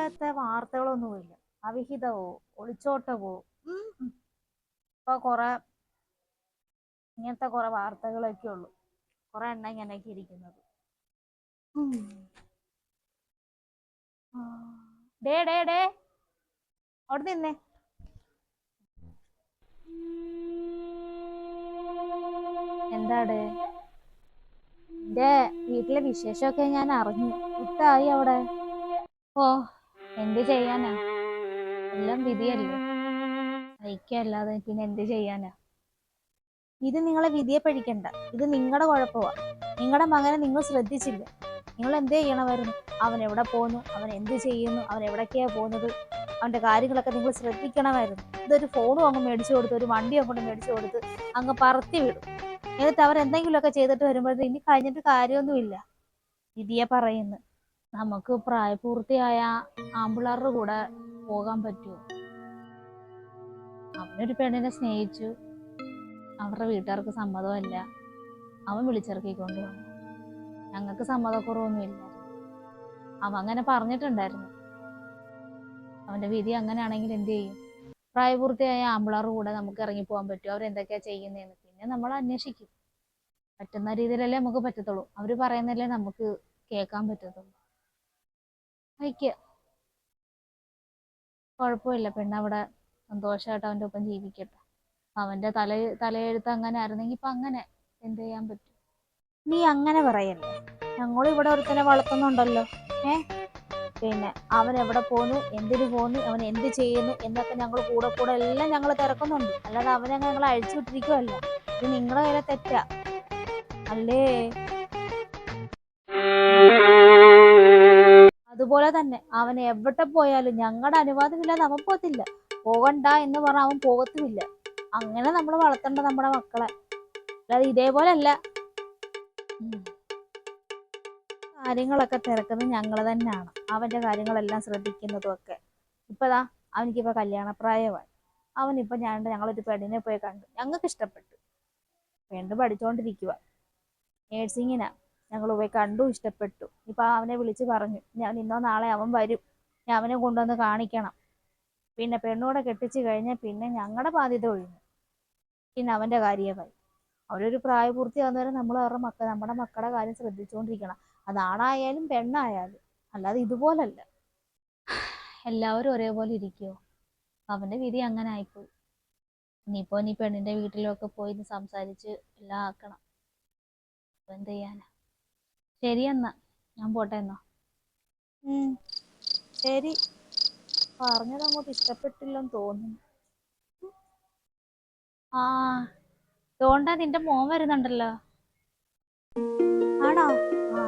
ഇതുപോലത്തെ വാർത്തകളൊന്നുമില്ല അവിഹിതവോ ഒളിച്ചോട്ടവോ. ഇപ്പൊ കുറെ ഇങ്ങനത്തെ കുറെ വാർത്തകളൊക്കെ ഉള്ളു. കുറെ എണ്ണ ഇങ്ങനെയൊക്കെ ഇരിക്കുന്നത്. ഡേ ഡേ ഡേ. അവിടെ നിന്നേ. എന്താട് എന്റെ വീട്ടിലെ വിശേഷമൊക്കെ ഞാൻ അറിഞ്ഞു. ഇട്ടായി അവിടെ. ഓ. എന്ത് ചെയ്യാനാ? എല്ലാം വിധിയല്ലേ? സഹിക്കല്ലാതെ പിന്നെ എന്ത് ചെയ്യാനാ? ഇത് നിങ്ങളെ വിധിയെ പഴിക്കണ്ട ഇത് നിങ്ങളുടെ കുഴപ്പമാ നിങ്ങളുടെ മകനെ നിങ്ങൾ ശ്രദ്ധിച്ചില്ല? നിങ്ങൾ എന്ത് ചെയ്യണമായിരുന്നു? അവൻ എവിടെ പോകുന്നു അവൻ എന്ത് ചെയ്യുന്നു? അവൻ എവിടേക്കാ പോകുന്നത്? അവന്റെ കാര്യങ്ങളൊക്കെ നിങ്ങൾ ശ്രദ്ധിക്കണമായിരുന്നു. ഇതൊരു ഫോണും അങ്ങ് മേടിച്ചു കൊടുത്ത് ഒരു വണ്ടി അങ്ങോട്ട് മേടിച്ചു കൊടുത്ത് അങ്ങ് പറത്തി വിടും. എന്നിട്ട് അവർ എന്തെങ്കിലുമൊക്കെ ചെയ്തിട്ട് വരുമ്പോഴത്തേക്ക് ഇനി കഴിഞ്ഞിട്ട് കാര്യമൊന്നുമില്ല. വിധിയെ പറയുന്നു. നമുക്ക് പ്രായപൂർത്തിയായ ആമ്പിള്ളാരുടെ കൂടെ പോകാൻ പറ്റുമോ? അവനൊരു പെണ്ണിനെ സ്നേഹിച്ചു. അവരുടെ വീട്ടുകാർക്ക് സമ്മതമല്ല അവൻ വിളിച്ചിറക്കിക്കൊണ്ട് വന്നു. ഞങ്ങൾക്ക് സമ്മതക്കുറവൊന്നുമില്ല. അവൻ അങ്ങനെ പറഞ്ഞിട്ടുണ്ടായിരുന്നു. അവന്റെ വിധി അങ്ങനെയാണെങ്കിൽ എന്ത് ചെയ്യും? പ്രായപൂർത്തിയായ ആമ്പിളാറ് കൂടെ നമുക്ക് ഇറങ്ങി പോകാൻ പറ്റും അവരെന്തൊക്കെയാ ചെയ്യുന്നതെന്ന് പിന്നെ നമ്മൾ അന്വേഷിക്കും. പറ്റുന്ന രീതിയിലല്ലേ നമുക്ക് പറ്റത്തുള്ളൂ. അവർ പറയുന്നതല്ലേ നമുക്ക് കേൾക്കാൻ പറ്റത്തുള്ളൂ. അയക്കുക കുഴപ്പമില്ല. പെണ്ണവിടെ സന്തോഷമായിട്ട് അവന്റെ ഒപ്പം ജീവിക്കട്ടെ. അവന്റെ തല തലയെഴുത്ത് അങ്ങനെ ആയിരുന്നെങ്കിൽ ഇപ്പൊ അങ്ങനെ എന്ത് ചെയ്യാൻ പറ്റും? നീ അങ്ങനെ പറയല്ലേ? ഞങ്ങൾ ഇവിടെ ഒരുത്തനെ വളർത്തുന്നുണ്ടല്ലോ. ഏ? പിന്നെ അവൻ എവിടെ പോന്നു? എന്തിനു പോന്നു? അവൻ എന്ത് ചെയ്യുന്നു? എന്നൊക്കെ ഞങ്ങൾ കൂടെ കൂടെ എല്ലാം ഞങ്ങൾ തിരക്കുന്നുണ്ട്. അല്ലാതെ അവനെ ഞങ്ങൾ അഴിച്ചു വിട്ടിരിക്കുവല്ല. ഇത് നിങ്ങളുടെ കയ്യിലെ തെറ്റാ. അല്ലേ? അതുപോലെ തന്നെ അവൻ എവിടെ പോയാലും ഞങ്ങളുടെ അനുവാദമില്ലാതെ അവൻ പോകത്തില്ല. പോകണ്ട എന്ന് പറഞ്ഞാൽ അവൻ പോകത്തുമില്ല. അങ്ങനെ നമ്മൾ വളർത്തേണ്ട നമ്മുടെ മക്കളെ. അല്ലാതെ ഇതേപോലെ അല്ല. കാര്യങ്ങളൊക്കെ തിരക്കുന്നത് ഞങ്ങൾ തന്നെയാണ്. അവന്റെ കാര്യങ്ങളെല്ലാം ശ്രദ്ധിക്കുന്നതും ഒക്കെ ഇപ്പതാ അവനിക്കിപ്പോ കല്യാണപ്രായമായി. അവനിപ്പോ ഞാൻ ഞങ്ങളൊരു പെണ്ണിനെ പോയി കണ്ടു. ഞങ്ങൾക്ക് ഇഷ്ടപ്പെട്ടു. പെണ്ണ് പഠിച്ചുകൊണ്ടിരിക്കുക നേഴ്സിങ്ങിനാ ഞങ്ങൾ പോയി കണ്ടു ഇഷ്ടപ്പെട്ടു. ഇപ്പൊ അവനെ വിളിച്ച് പറഞ്ഞു ഞാൻ ഇന്നോ നാളെ അവൻ വരും. ഞാൻ അവനെ കൊണ്ടുവന്ന് കാണിക്കണം. പിന്നെ പെണ്ണൂടെ കെട്ടിച്ചു കഴിഞ്ഞാൽ പിന്നെ ഞങ്ങളുടെ ബാധ്യത ഒഴിഞ്ഞു. പിന്നെ അവന്റെ കാര്യമായി. അവരൊരു പ്രായപൂർത്തി പ്രായപൂർത്തിയാകുന്നവരെ നമ്മൾ അവരുടെ മക്ക നമ്മുടെ മക്കളുടെ കാര്യം ശ്രദ്ധിച്ചുകൊണ്ടിരിക്കണം അതാണായാലും പെണ്ണായാലും അല്ലാതെ ഇതുപോലല്ല. എല്ലാവരും ഒരേപോലെ ഇരിക്കുമോ അവന്റെ വിധി അങ്ങനെ ആയിപ്പോയി. ഇനിയിപ്പോ നീ പെണ്ണിന്റെ വീട്ടിലൊക്കെ പോയി സംസാരിച്ച് എല്ലാം ആക്കണം. അപ്പൊ എന്ത് ചെയ്യാനാ? ശരി എന്നാ. ഞാൻ പോട്ടെ എന്നാ. ഉം. ശരി. പറഞ്ഞത് അങ്ങോട്ട് ഇഷ്ടപ്പെട്ടില്ലെന്ന് തോന്നുന്നു. ആ. തോണ്ടാ നിന്റെ മോൻ വരുന്നുണ്ടല്ലോ. ആണോ? ആ.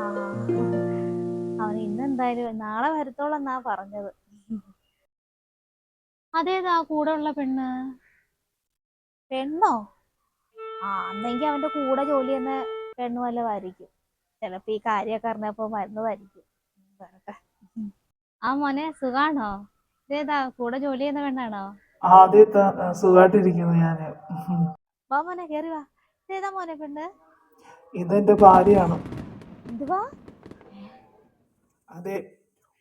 അവൻ ഇന്ന് എന്തായാലും നാളെ വരത്തോളെന്നാ പറഞ്ഞത്. അതേതാ കൂടെ ഉള്ള പെണ്ണ്? പെണ്ണോ? ആ അന്നെങ്കി അവന്റെ കൂടെ ജോലി ചെയ്യുന്ന പെണ്ണു വല്ലതായിരിക്കും ചിലപ്പോ ഈ കാര്യമൊക്കെ അറിഞ്ഞപ്പോ മരുന്നതായിരിക്കും ആ മോനെ സുഖാണോ? ഇതേതാ കൂടെ ജോലി ചെയ്യുന്ന വേണ്ടാണോ ആദ്യത്തെ സുഖമായിട്ടിരിക്കുന്നു ഞാൻ. വാ മോനെ കേറി വാ. ഇതേതാ മോനെ പെണ്ണ്? ഇതെന്റെ ഭാര്യയാണ്. എന്തുവാ? അതെ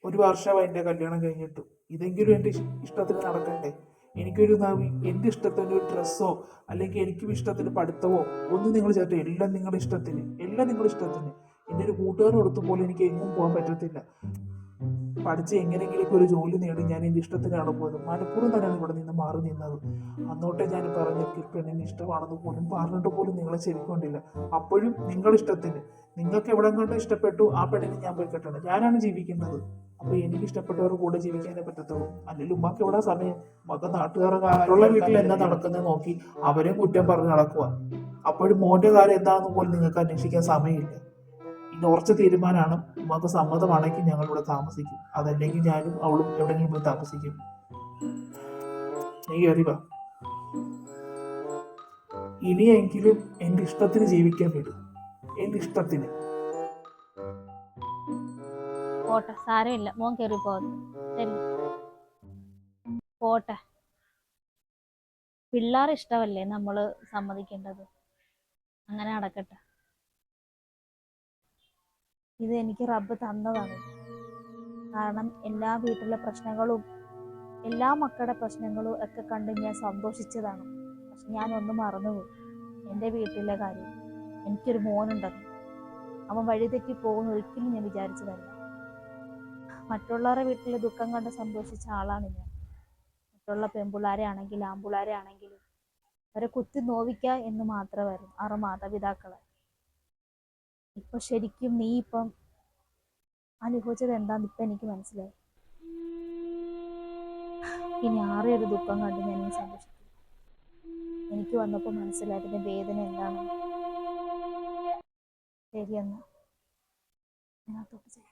ഒരു വർഷമായി എന്റെ കല്യാണം കഴിഞ്ഞിട്ട്. ഇതെങ്കിലും എന്റെ ഇഷ്ടത്തിന് നടക്കണ്ടേ? എനിക്കൊരു നവി എന്റെ ഇഷ്ടത്തിന് ഒരു ഡ്രസ്സോ അല്ലെങ്കിൽ എനിക്കും ഇഷ്ടത്തിന് പഠിത്തമോ ഒന്നും നിങ്ങൾ ചേർത്ത് എല്ലാം നിങ്ങളുടെ ഇഷ്ടത്തിന് എല്ലാം നിങ്ങളുടെ ഇഷ്ടത്തിന്. എന്റെ ഒരു കൂട്ടുകാർ പോലും എനിക്ക് എങ്ങും പോകാൻ പറ്റത്തില്ല. പഠിച്ച് എങ്ങനെയെങ്കിലും ഒരു ജോലി നേടി ഞാൻ എന്റെ ഇഷ്ടത്തിനാണ് പോയത്. മനഃപൂർവം തന്നെയാണ് ഇവിടെ നിന്ന് മാറി നിന്നത്. അന്നോട്ടെ ഞാൻ പറഞ്ഞ പെണ്ണിന് ഇഷ്ടമാണെന്ന് പോലും പറഞ്ഞിട്ട് പോലും നിങ്ങളെ ചെവിക്കൊണ്ടില്ല. അപ്പോഴും നിങ്ങളുടെ ഇഷ്ടത്തിന്. നിങ്ങൾക്ക് എവിടെ കണ്ടോ ഇഷ്ടപ്പെട്ടു ആ പെണ്ണിനെ ഞാൻ പോയി കെട്ടണം. ഞാനാണ് ജീവിക്കുന്നത്. അപ്പൊ എനിക്ക് ഇഷ്ടപ്പെട്ടവർ കൂടെ ജീവിക്കാനേ പറ്റത്തുള്ളൂ. അല്ലെങ്കിൽ ഉമ്മക്ക് എവിടെ സമയം? മക്ക നാട്ടുകാരുടെ വീട്ടിൽ എന്താ നടക്കുന്നത് നോക്കി അവരെയും കുറ്റം പറഞ്ഞ് നടക്കുക അപ്പോഴും മോന്റെ കാര്യം എന്താണെന്ന് പോലും നിങ്ങൾക്ക് അന്വേഷിക്കാൻ സമയമില്ല. ഉറച്ച തീരുമാനമാണ് ഉമ്മക്ക് സമ്മതമാണെങ്കിൽ ഞങ്ങൾ ഇവിടെ താമസിക്കും. അതല്ലെങ്കിൽ ഞാനും അവളും എവിടെയെങ്കിലും പോയി താമസിക്കും. നീ അറിവാ ഇനിയെങ്കിലും എന്റെ ഇഷ്ടത്തിന് ജീവിക്കാൻ വിടും. എന്റെ ഇഷ്ടത്തിന്. പോട്ടെ സാരമില്ല. മോൻ കയറി പോട്ടെ. പിള്ളേർ ഇഷ്ടമല്ലേ നമ്മൾ സമ്മതിക്കേണ്ടത്? അങ്ങനെ നടക്കട്ടെ. ഇത് എനിക്ക് റബ്ബ് തന്നതാണ്. കാരണം എല്ലാ വീട്ടിലെ പ്രശ്നങ്ങളും എല്ലാ മക്കളുടെ പ്രശ്നങ്ങളും ഒക്കെ കണ്ട് ഞാൻ സന്തോഷിച്ചതാണ്. പക്ഷെ ഞാൻ ഒന്ന് മറന്നുപോയി. എന്റെ വീട്ടിലെ കാര്യം. എനിക്കൊരു മോനുണ്ടെന്ന് അവൻ വഴിതെറ്റി പോകുന്ന ഒരിക്കലും ഞാൻ വിചാരിച്ചതല്ല. മറ്റുള്ളവരുടെ വീട്ടിലെ ദുഃഖം കണ്ട് സന്തോഷിച്ച ആളാണ് ഞാൻ. മറ്റുള്ള പെൺപിള്ളാരെ ആണെങ്കിലും ആമ്പിള്ളാരെ ആണെങ്കിലും അവരെ കുത്തി നോവിക്കുക എന്ന് മാത്രമായിരുന്നു. ആറ് മാതാപിതാക്കളെ. ഇപ്പൊ ശരിക്കും നീ ഇപ്പം അനുഭവിച്ചത് എന്താന്ന് ഇപ്പൊ എനിക്ക് മനസ്സിലായി. ഇനി ആറേ ഒരു ദുഃഖം കണ്ടു ഞാൻ സന്തോഷിക്കും എനിക്ക് വന്നപ്പോൾ മനസ്സിലായി അതിന്റെ വേദന എന്താണെന്ന്. ശരിയെന്നാ ഞാൻ തൊട്ട് ചെയ്യാം